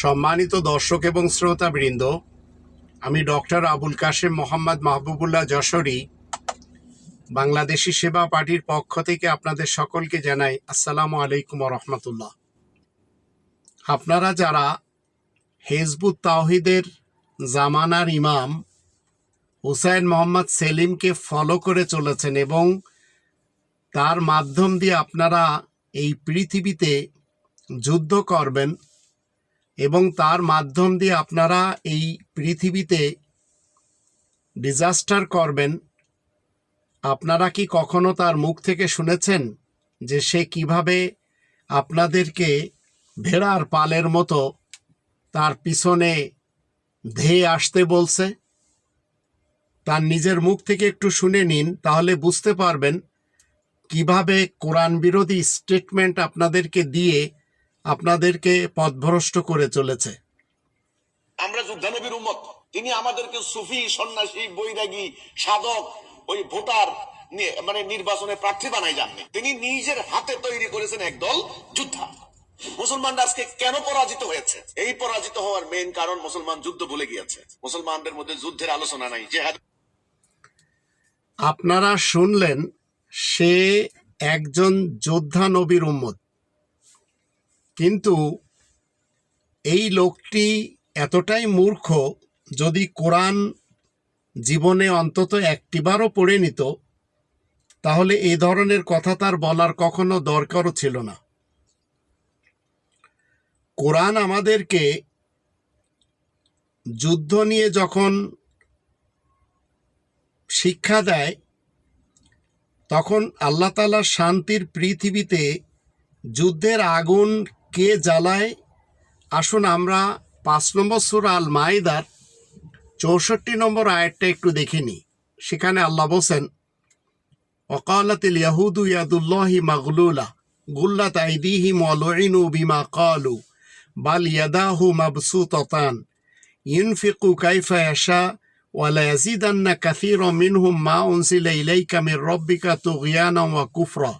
সম্মানিত দর্শক এবং শ্রোতাবৃন্দ, আমি ডক্টর আবুল কাশেম মোহাম্মদ মাহবুবুল্লাহ যশোরী, বাংলাদেশি সেবা পার্টির পক্ষ থেকে আপনাদের সকলকে জানাই আসসালামু আলাইকুম রহমতুল্লাহ। আপনারা যারা হেজবুত তাওহিদের জামানার ইমাম, হুসাইন মোহাম্মদ সেলিমকে ফলো করে চলেছেন এবং তার মাধ্যম দিয়ে আপনারা এই পৃথিবীতে যুদ্ধ করবেন এবং তার মাধ্যম দিয়ে আপনারা এই পৃথিবীতে ডিজাস্টার করবেন। আপনারা কি কখনো তার মুখ থেকে শুনেছেন যে সে কীভাবে আপনাদেরকে ভেড়ার পালের মতো তার পিছনে ধেয়ে আসতে বলছে? তার নিজের মুখ থেকে একটু শুনে নিন, তাহলে বুঝতে পারবেন কীভাবে কোরআন বিরোধী স্টেটমেন্ট আপনাদেরকে দিয়ে আপনাদেরকে পথভ্রষ্ট করে চলেছে। আমরা যুদ্ধানবীর উম্মত। তিনি আমাদেরকে সুফি সন্ন্যাসী বৈরাগী সাধক ওই ভোটার মানে নির্বাচনে প্রার্থী বানাই যাননি তিনি নিজের হাতে তৈরি করেছেন একদল যোদ্ধা। মুসলমানরা আজকে কেন পরাজিত হয়েছে? এই পরাজিত হওয়ার মেইন কারণ মুসলমান যুদ্ধ ভুলে গিয়েছে। মুসলমানদের মধ্যে যুদ্ধের আলোচনা নাই জেহাদ। আপনারা শুনলেন সে একজন যোদ্ধা নবীর উম্মত। কিন্তু এই লোকটি এতটাই মূর্খ যদি কোরআন জীবনে অন্তত একটিবারও পড়ে নিত, তাহলে এই ধরনের কথা তার বলার কখনো দরকারও ছিল না। কোরআন আমাদেরকে যুদ্ধ নিয়ে যখন শিক্ষা দেয়, তখন আল্লাহ তালার শান্তির পৃথিবীতে যুদ্ধের আগুন কে জ্বালায়? আসুন আমরা পাঁচ নম্বর সুর আল মাইদার চৌষট্টি নম্বর আয়াতটা একটু দেখে নিই। সেখানে আল্লাহ বসেন অকালাতিল ইয়াহুদু ইয়াদুল্লাহি মাগলুলা গুল্লা তাইদিহি মলইনু বিমা কালু, বাল ইয়াদাহু মাবসুততান, ইনফিকু কাইফা ইয়াশা ওয়ালা ইয়াজিদান্না কাসীরা মিনহুম মা উনসিলা ইলাইকা মির রাব্বিকা তুগিয়ানা ওয়া কুফরা।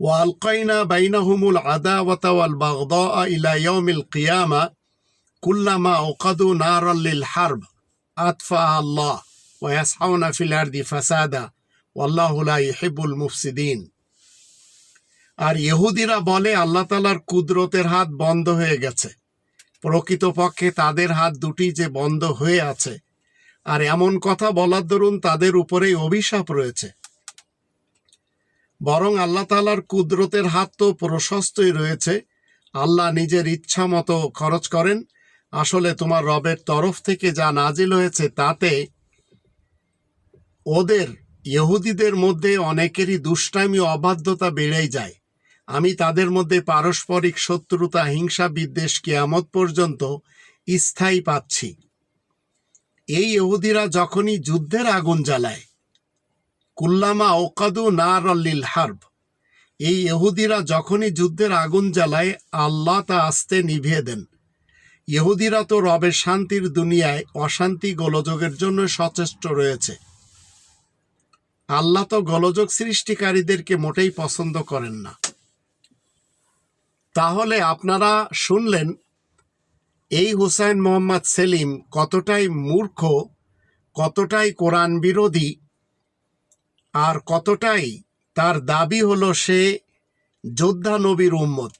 وألقينا بينهم العداوة والبغضاء إلى يوم القيامة كلما أوقدوا نارا للحرب أطفأها الله ويسعون في الأرض فسادا والله لا يحب المفسدين আর ইহুদিরা বলে আল্লাহ তালার কুদরতের হাত বন্ধ হয়ে গেছে প্রকৃতপক্ষে তাদের হাত দুটি যে বন্ধ হয়ে আছে আর এমন কথা বলার দরুন তাদের উপরেই অভিশাপ রয়েছে বরং আল্লাহ তালার কুদরতের হাত তো প্রশস্তই রয়েছে। আল্লাহ নিজের ইচ্ছা মতো খরচ করেন। আসলে তোমার রবের তরফ থেকে যা নাজিল হয়েছে তাতে ওদের, ইহুদিদের মধ্যে অনেকেরই দুষ্টামি অবাধ্যতা বেড়েই যায়। আমি তাদের মধ্যে পারস্পরিক শত্রুতা, হিংসা, বিদ্বেষ কেয়ামত পর্যন্ত স্থায়ী পাচ্ছি। এই ইহুদিরা যখনই যুদ্ধের আগুন জ্বালায় কুল্লামা ওকাদু না রল্লিল হার্ব। এই ইহুদিরা যখনই যুদ্ধের আগুন জ্বালায়, আল্লাহ তা আস্তে নিভিয়ে দেন। ইহুদিরা তো রবের শান্তির দুনিয়ায় অশান্তি গোলযোগের জন্য সচেষ্ট রয়েছে। আল্লাহ তো গোলযোগ সৃষ্টিকারীদেরকে মোটেই পছন্দ করেন না। তাহলে আপনারা শুনলেন, এই হুসাইন মোহাম্মদ সেলিম কতটাই মূর্খ, কতটাই কোরআন বিরোধী আর কতটাই তার দাবি হলো সে যোদ্ধা নবীর উম্মত।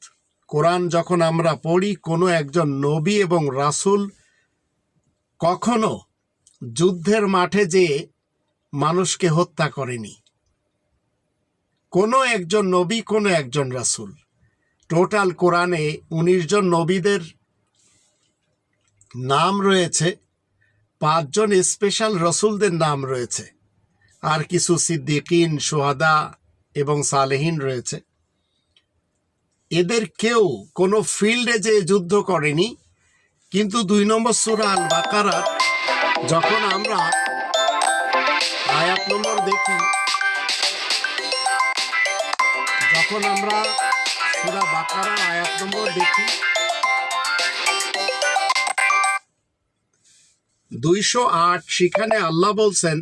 কোরআন যখন আমরা পড়ি, কোনো একজন নবী এবং রাসূল কখনো যুদ্ধের মাঠে যে মানুষকে হত্যা করেনি। কোনো একজন নবী, কোনো একজন রাসূল। টোটাল কোরআনে উনিশ জন নবীদের নাম রয়েছে পাঁচজন স্পেশাল রসুলদের নাম রয়েছে। আর কিছু সিদ্দিকিন, সোহাদা এবং সালেহীন রয়েছে। এদের কেউ কোনো ফিল্ডে যে যুদ্ধ করেনি, কিন্তু দুই নম্বর সুরান বাকারা, যখন আমরা আয়াত নম্বর দেখি, যখন আমরা সুরা বাকারার আয়াত নম্বর দেখি, দুইশো আট সেখানে আল্লাহ বলছেন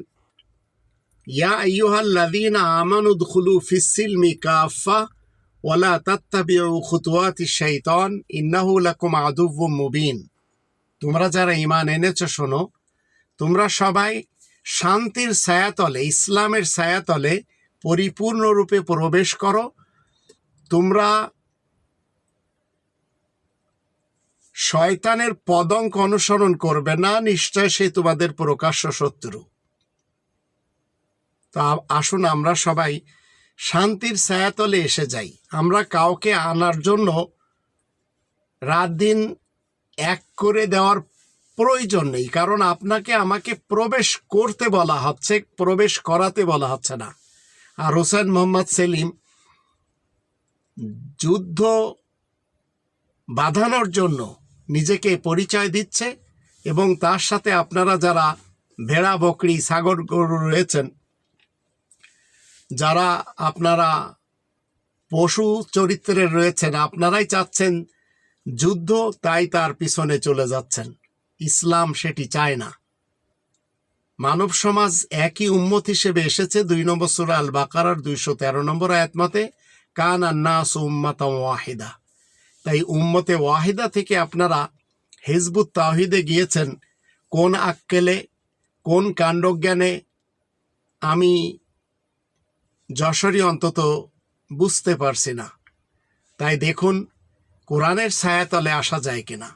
ইয়া আইয়ুহাল্লাযীনা আমানু দুখুলু ফিস সিলমি কাফা ওয়ালা তাত্তাবিউ খুতুয়াতি শাইতান ইন্নাহু লাকুম আদুব্বুম মুবিন তোমরা যারা ঈমান এনেছো, শোনো, তোমরা সবাই শান্তির ছায়াতলে, ইসলামের ছায়াতলে পরিপূর্ণরূপে প্রবেশ করো। তোমরা শয়তানের পদঙ্ক অনুসরণ করবে না, নিশ্চয় সে তোমাদের প্রকাশ্য শত্রু। তা আসুন আমরা সবাই শান্তির ছায়াতলে এসে যাই। আমরা কাউকে আনার জন্য রাত দিন এক করে দেওয়ার প্রয়োজন নেই, কারণ আপনাকে আমাকে প্রবেশ করতে বলা হচ্ছে, প্রবেশ করাতে বলা হচ্ছে না। আর হোসেন মোহাম্মদ সেলিম যুদ্ধ বাঁধানোর জন্য নিজেকে পরিচয় দিচ্ছে এবং তার সাথে আপনারা যারা ভেড়া, বকরি সাগর গরু রয়েছেন যারা আপনারা পশু চরিত্রে রয়েছেন, আপনারাই চাচ্ছেন যুদ্ধ, তাই তার পিছনে চলে যাচ্ছেন। ইসলাম সেটি চায় না। মানব সমাজ একই উম্মত হিসেবে এসেছে দুই নম্বর সুরা আল বাকারার দুইশো তেরো নম্বর আয়াত মতে, কান আন্নাস উম্মাতা ওয়াহিদা। তাই উম্মতে ওয়াহিদা থেকে আপনারা হিজবুত তাহিদে গিয়েছেন, কোন আক্কেলে, কোন কাণ্ডজ্ঞানে আমি যশোরই অন্তত বুঝতে পারছি না। তাই দেখুন কোরআনের ছায়াতলে আসা যায় কিনা।